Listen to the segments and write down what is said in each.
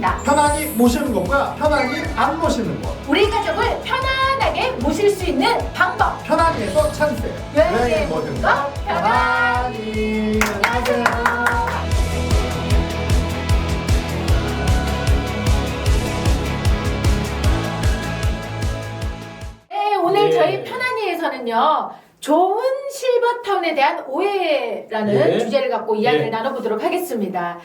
모십니다. 편안히 모시는 것과 편안히 안 모시는 것. 우리 가족을 편안하게 모실 수 있는 방법. 편안히에서 찬스. 여행의 모든 것것 편안히. 안녕하세요. 네, 오늘 예. 저희 편안히에서는요. 좋은 실버타운에 대한 오해라는 예. 주제를 갖고 이야기를 예. 나눠보도록 하겠습니다.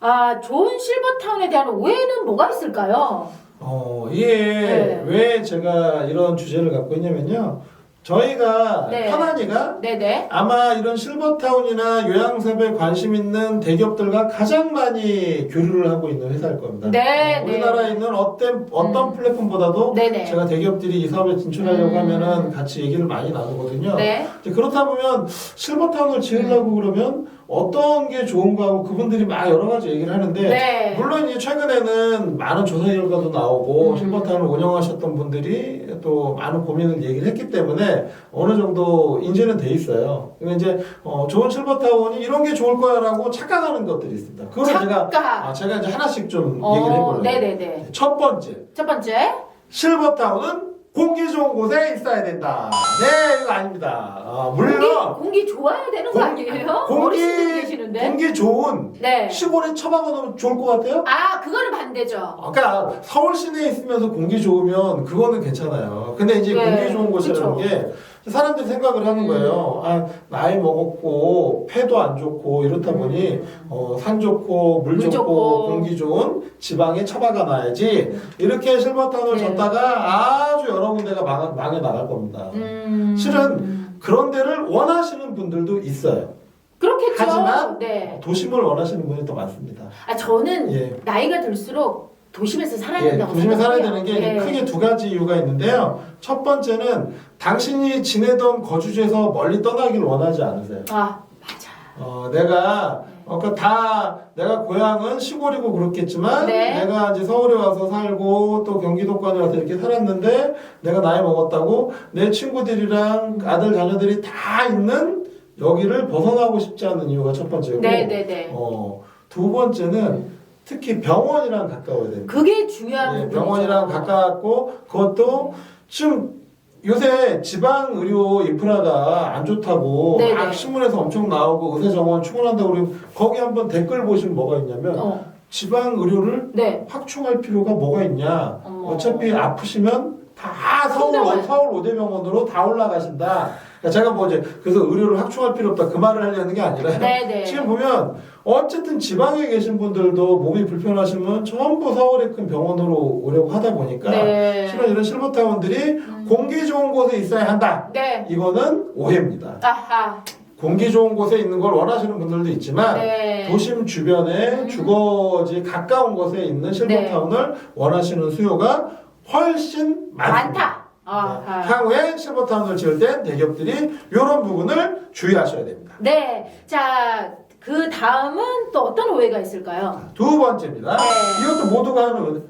아, 좋은 실버타운에 대한 오해는 뭐가 있을까요? 어, 이게 네. 왜 제가 이런 주제를 갖고 있냐면요. 저희가 네. 편안히가 네네. 아마 이런 실버타운이나 요양사업에 관심 있는 대기업들과 가장 많이 교류를 하고 있는 회사일 겁니다. 네, 어, 우리나라에 네. 있는 어떤, 어떤 음. 플랫폼보다도 네네. 제가 대기업들이 이 사업에 진출하려고 음. 하면은 같이 얘기를 많이 나누거든요. 네. 그렇다 보면 실버타운을 지으려고 그러면 어떤 게 좋은가 하고 그분들이 막 여러 가지 얘기를 하는데 네. 물론 이제 최근에는 많은 조사 결과도 나오고 음. 실버타운을 운영하셨던 분들이 또 많은 고민을 얘기를 했기 때문에 어느 정도 인지는 돼 있어요. 근데 이제 어, 좋은 실버타운이 이런 게 좋을 거야라고 착각하는 것들이 있습니다. 그거를 제가. 아, 제가 이제 하나씩 좀 어, 얘기를 해볼래요. 네네네. 첫 번째 첫 번째. 실버타운은 공기 좋은 곳에 있어야 된다. 네, 이거 아닙니다. 아, 물론 공기, 공기 좋아야 되는 거 공- 아니에요? 공기- 어르신들 계시는데. 공기 좋은 네. 시골에 처박아 놓으면 좋을 것 같아요? 아, 그거는 반대죠. 아까 서울 시내에 있으면서 공기 좋으면 그거는 괜찮아요. 근데 이제 네, 공기 좋은 곳이라는. 게 사람들이 생각을 하는 음. 거예요. 아, 나이 먹었고 폐도 안 좋고 이렇다 보니 어, 산 좋고 물, 물 좋고, 좋고. 공기 좋은 지방에 처박아 놔야지 이렇게 실버타운을 네. 졌다가 아주 여러 군데가 망, 망해 나갈 겁니다. 음. 실은 그런 데를 원하시는 분들도 있어요. 그렇겠죠. 하지만 네. 도심을 원하시는 분이 더 많습니다. 아, 저는 예. 나이가 들수록 도심에서 살아야 예, 된다고 도심에 살아야 생각해요. 되는 게 예. 크게 두 가지 이유가 있는데요. 첫 번째는 당신이 지내던 거주지에서 멀리 떠나길 원하지 않으세요. 아, 맞아. 어, 내가 어, 그다 내가 고향은 시골이고 그렇겠지만 네. 내가 이제 서울에 와서 살고 또 경기도권에 와서 이렇게 살았는데 내가 나이 먹었다고 내 친구들이랑 아들 자녀들이 다 있는 여기를 벗어나고 싶지 않은 이유가 첫 번째고 네, 네, 네. 어, 두 번째는 특히 병원이랑 가까워야 됩니다. 그게 중요한 예, 부분이죠. 병원이랑 가깝고 그것도 지금 요새 지방 의료 인프라가 안 좋다고 네네. 막 신문에서 엄청 나오고 의사 정원 충원한다고 그러고 거기 한번 댓글 보시면 뭐가 있냐면 어, 지방 의료를 네. 확충할 필요가 뭐가 있냐 어머. 어차피 아프시면 다 서울 큰데 서울 오대병원으로 다 올라가신다. 그러니까 제가 뭐 이제 그래서 의료를 확충할 필요 없다 그 말을 하려는 게 아니라 네, 네. 지금 보면 어쨌든 지방에 계신 분들도 몸이 불편하시면 전부 서울의 큰 병원으로 오려고 하다 보니까 네. 실은 이런 실버타운들이 공기 좋은 곳에 있어야 한다. 네. 이거는 오해입니다. 아하. 공기 좋은 곳에 있는 걸 원하시는 분들도 있지만 네. 도심 주변에 음. 주거지 가까운 곳에 있는 실버타운을 원하시는 수요가 훨씬 많습니다. 많다. 아하. 향후에 실버타운을 지을 땐 대기업들이 이런 부분을 주의하셔야 됩니다. 네. 자, 그 다음은 또 어떤 오해가 있을까요? 두 번째입니다. 네. 이것도 모두가 하는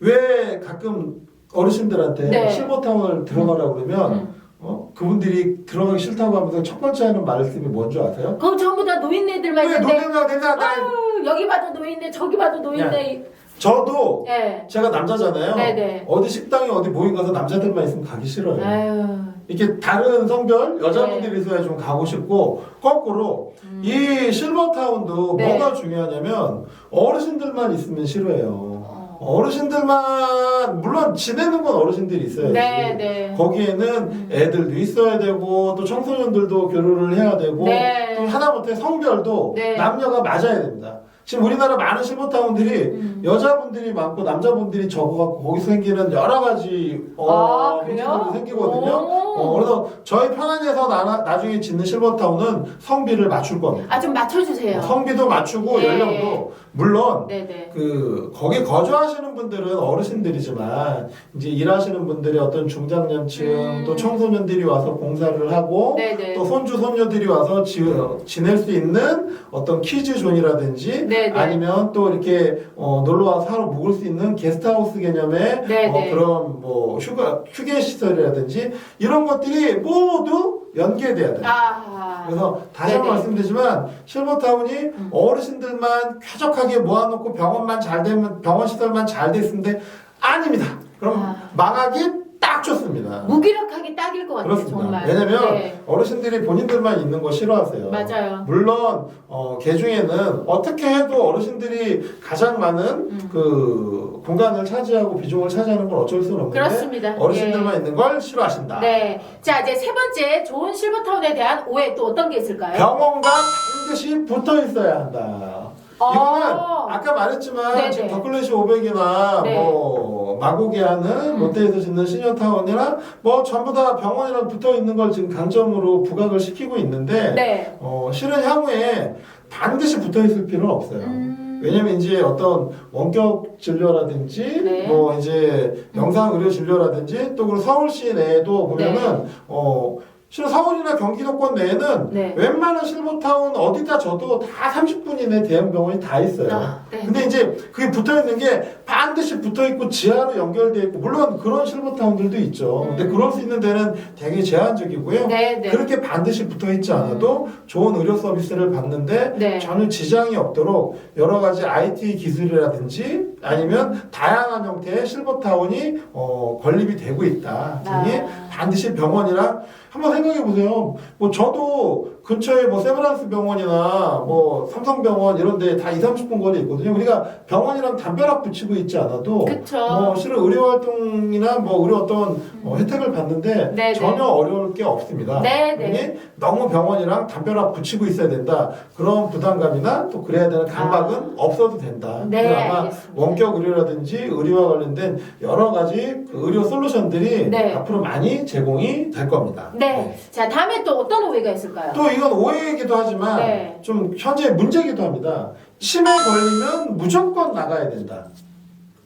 왜 가끔 어르신들한테 네. 실버타운을 들어가라 그러면 음. 어? 그분들이 들어가기 싫다고 하면서 첫 번째 하는 말씀이 뭔지 아세요? 그거 전부 다 노인네들만 왜 있는데 노래가 된다? 아유, 여기 봐도 노인네, 저기 봐도 노인네. 저도 예. 제가 남자잖아요. 네네. 어디 식당에 어디 모임 가서 남자들만 있으면 가기 싫어요. 아유. 이렇게 다른 성별 여자분들이 네. 있어야 좀 가고 싶고 거꾸로 음. 이 실버타운도 네. 뭐가 중요하냐면 어르신들만 있으면 싫어해요. 어. 어르신들만 물론 지내는 건 어르신들이 있어야지. 네, 네. 거기에는 음. 애들도 있어야 되고 또 청소년들도 교류를 해야 되고 네. 또 하다못해 성별도 네. 남녀가 맞아야 됩니다. 지금 우리나라 많은 실버타운들이 음. 여자분들이 많고 남자분들이 적어갖고 거기서 생기는 여러 가지 어, 아? 문제들이 생기거든요. 오. 어, 그래서 저희 편안해서 나, 나중에 짓는 실버타운은 성비를 맞출 겁니다. 아, 좀 맞춰주세요. 성비도 맞추고 네. 연령도 물론 네네. 그 거기 거주하시는 분들은 어르신들이지만 이제 일하시는 분들이 어떤 중장년층 음. 또 청소년들이 와서 봉사를 하고 네네. 또 손주 손녀들이 와서 지, 지낼 수 있는 어떤 키즈 존이라든지 네. 네, 네. 아니면 또 이렇게 어, 놀러 와서 하루 묵을 수 있는 게스트하우스 개념의 네, 어, 네. 그런 뭐 휴가 휴게 시설이라든지 이런 것들이 모두 연계돼야 돼요. 아. 그래서 다시 한 번 네네. 말씀드리지만 실버타운이 음. 어르신들만 쾌적하게 모아놓고 병원만 잘 되면 병원 시설만 잘 됐는데 아닙니다. 그럼 아. 망하기 딱 좋습니다. 무기력하기 딱일 것 같아요, 그렇습니다. 정말. 왜냐면 네. 어르신들이 본인들만 있는 거 싫어하세요. 맞아요. 물론 어, 개 중에는 어떻게 해도 어르신들이 가장 많은 음. 그 공간을 차지하고 비중을 차지하는 건 어쩔 수는 없는데 그렇습니다. 어르신들만 있는 걸 싫어하신다. 네. 자, 이제 세 번째 좋은 실버타운에 대한 오해 또 어떤 게 있을까요? 병원과 반드시 붙어 있어야 한다. 어. 이거는 아까 말했지만 네네. 지금 더클래시 500이나 네. 뭐 마곡에 하는 음. 롯데에서 짓는 시니어타운이나 뭐 전부 다 병원이랑 붙어 있는 걸 지금 강점으로 부각을 시키고 있는데 네. 어, 실은 향후에 반드시 붙어 있을 필요는 없어요. 음. 왜냐면 이제 어떤 원격 진료라든지 네. 뭐 이제 영상 의료 진료라든지 또 그리고 서울시 내에도 보면은 어 실은 서울이나 경기도권 내에는 네. 웬만한 실버타운 어디다 줘도 다 30분 이내 대형 병원이 다 있어요. 아, 네. 근데 이제 그게 붙어 있는 게 반드시 붙어 있고 지하로 연결돼 있고 물론 그런 실버타운들도 있죠. 근데 음. 그럴 수 있는 데는 되게 제한적이고요. 네, 네. 그렇게 반드시 붙어 있지 않아도 좋은 의료 서비스를 받는데 네. 전혀 지장이 없도록 여러 가지 IT 기술이라든지 아니면 다양한 형태의 실버타운이 어, 건립이 되고 있다. 아. 반드시 병원이랑 한번 생각해 보세요. 뭐 저도 근처에 뭐 세브란스 병원이나 뭐 삼성병원 이런 데 다 2, 30분 거리 있거든요. 우리가 병원이랑 담벼락 붙이고 있지 않아도 그쵸. 뭐 실은 의료 활동이나 뭐 의료 어떤 어, 혜택을 받는데 네네. 전혀 어려울 게 없습니다. 네네. 그러니 너무 병원이랑 담벼락 붙이고 있어야 된다. 그런 부담감이나 또 그래야 되는 강박은 없어도 된다. 아. 네, 아마 알겠습니다. 원격 의료라든지 의료와 관련된 여러 가지 그 의료 솔루션들이 네. 앞으로 많이 제공이 될 겁니다. 네. 자, 다음에 또 어떤 오해가 있을까요? 또 이건 오해이기도 하지만 네. 좀 현재 문제이기도 합니다. 치매 걸리면 무조건 나가야 된다.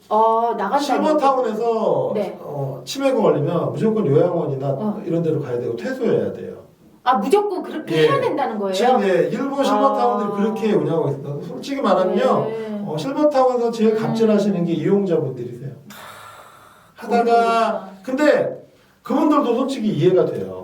어, 나간다. 실버타운에서 네. 어, 치매가 걸리면 무조건 요양원이나 어. 이런 데로 가야 되고 퇴소해야 돼요. 아, 무조건 그렇게 예. 해야 된다는 거예요? 지금 예, 일부 실버타운들이 아. 그렇게 운영하고 있습니다. 솔직히 말하면요, 네. 어, 실버타운에서 제일 음. 갑질하시는 게 이용자분들이세요. 하다가 근데 그분들도 솔직히 이해가 돼요.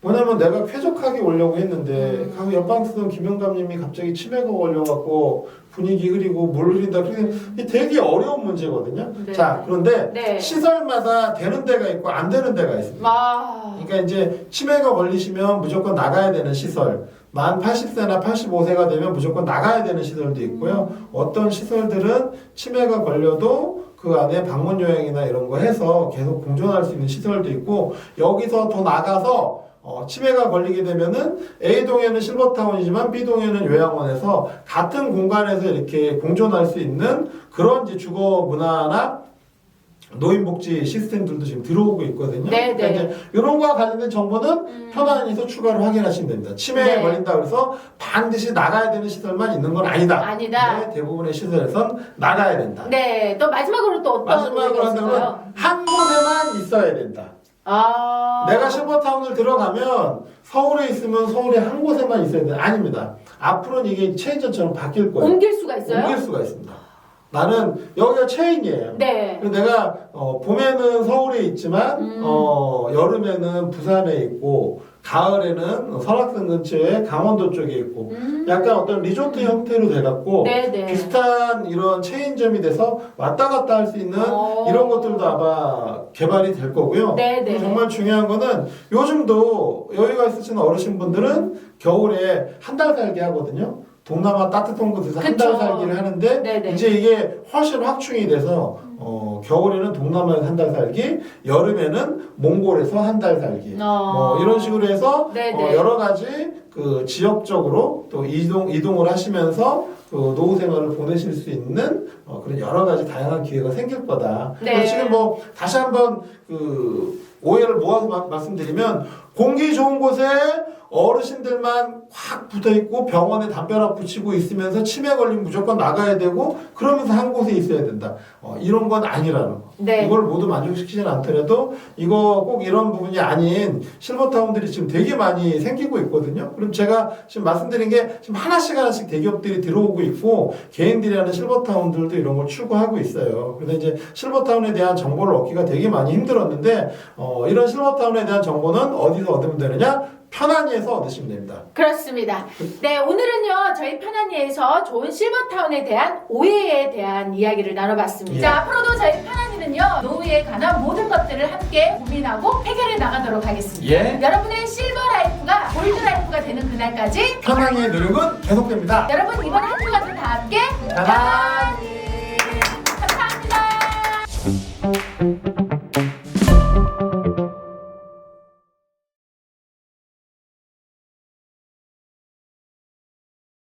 뭐냐면 내가 쾌적하게 오려고 했는데 음. 그 옆방 쓰던 김영감님이 갑자기 치매가 걸려갖고 분위기 흐리고 물 흐린다. 그게 되게 어려운 문제거든요. 음. 네. 자 그런데 네. 시설마다 되는 데가 있고 안 되는 데가 있습니다. 아. 그러니까 이제 치매가 걸리시면 무조건 나가야 되는 시설. 만 80세나 85세가 되면 무조건 나가야 되는 시설도 있고요. 어떤 시설들은 치매가 걸려도 그 안에 방문 요양이나 이런 거 해서 계속 공존할 수 있는 시설도 있고 여기서 더 나가서 어, 치매가 걸리게 되면은 A동에는 실버타운이지만 B동에는 요양원에서 같은 공간에서 이렇게 공존할 수 있는 그런 이제 주거 문화나 노인복지 시스템들도 지금 들어오고 있거든요. 네, 그러니까 네. 이제 이런 거와 관련된 정보는 음. 편안히서 추가로 확인하시면 됩니다. 치매에 네. 걸린다 그래서 반드시 나가야 되는 시설만 있는 건 아니다. 아니다. 네, 대부분의 시설에선 나가야 된다. 네. 또 마지막으로 또 어떤 마지막으로 한다면? 한 곳에만 있어야 된다. 아. 내가 실버타운을 들어가면 서울에 있으면 서울에 한 곳에만 있어야 된다. 아닙니다. 앞으로는 이게 체인점처럼 바뀔 거예요. 옮길 수가 있어요? 옮길 수가 있습니다. 나는 여기가 체인이에요. 네. 그리고 내가 어, 봄에는 서울에 있지만 음. 어, 여름에는 부산에 있고 가을에는 설악산 근처에 강원도 쪽에 있고 음. 약간 어떤 리조트 형태로 돼갖고 네네. 비슷한 이런 체인점이 돼서 왔다 갔다 할 수 있는 어. 이런 것들도 아마 개발이 될 거고요. 네네. 그리고 정말 중요한 거는 요즘도 여유가 있으신 어르신분들은 겨울에 한 달 살기 하거든요. 동남아 따뜻한 곳에서 한 달 그쵸. 살기를 하는데 네네. 이제 이게 훨씬 확충이 돼서 어, 겨울에는 동남아에서 한 달 살기, 여름에는 몽골에서 한 달 살기. 어. 뭐 이런 식으로 해서 네네. 어, 여러 가지 그 지역적으로 또 이동 이동을 하시면서 그 노후 생활을 보내실 수 있는 어, 그런 여러 가지 다양한 기회가 생길 거다. 네. 그래서 지금 뭐 다시 한번 그 오해를 모아서 마- 말씀드리면 공기 좋은 곳에 어르신들만 확 붙어 있고 병원에 담벼락 붙이고 있으면서 치매 걸리면 무조건 나가야 되고 그러면서 한 곳에 있어야 된다. 어, 이런 건 아니라는 거. 네. 이걸 모두 만족시키진 않더라도 이거 꼭 이런 부분이 아닌 실버타운들이 지금 되게 많이 생기고 있거든요. 그럼 제가 지금 말씀드린 게 지금 하나씩 하나씩 대기업들이 들어오고 있고 개인들이 하는 실버타운들도 이런 걸 추구하고 있어요. 그런데 이제 실버타운에 대한 정보를 얻기가 되게 많이 힘들었는데 어, 이런 실버타운에 대한 정보는 어디서 얻으면 되느냐? 편안히에서 얻으시면 됩니다. 그렇습니다. 네, 오늘은요, 저희 편안히에서 좋은 실버타운에 대한 오해에 대한 이야기를 나눠봤습니다. 예. 자, 앞으로도 저희 편안히는요, 노후에 관한 모든 것들을 함께 고민하고 해결해 나가도록 하겠습니다. 예. 여러분의 실버 라이프가 골드 라이프가 되는 그날까지 편안히의 노력은 계속됩니다. 여러분 이번 한 주간도 다 함께 짜잔!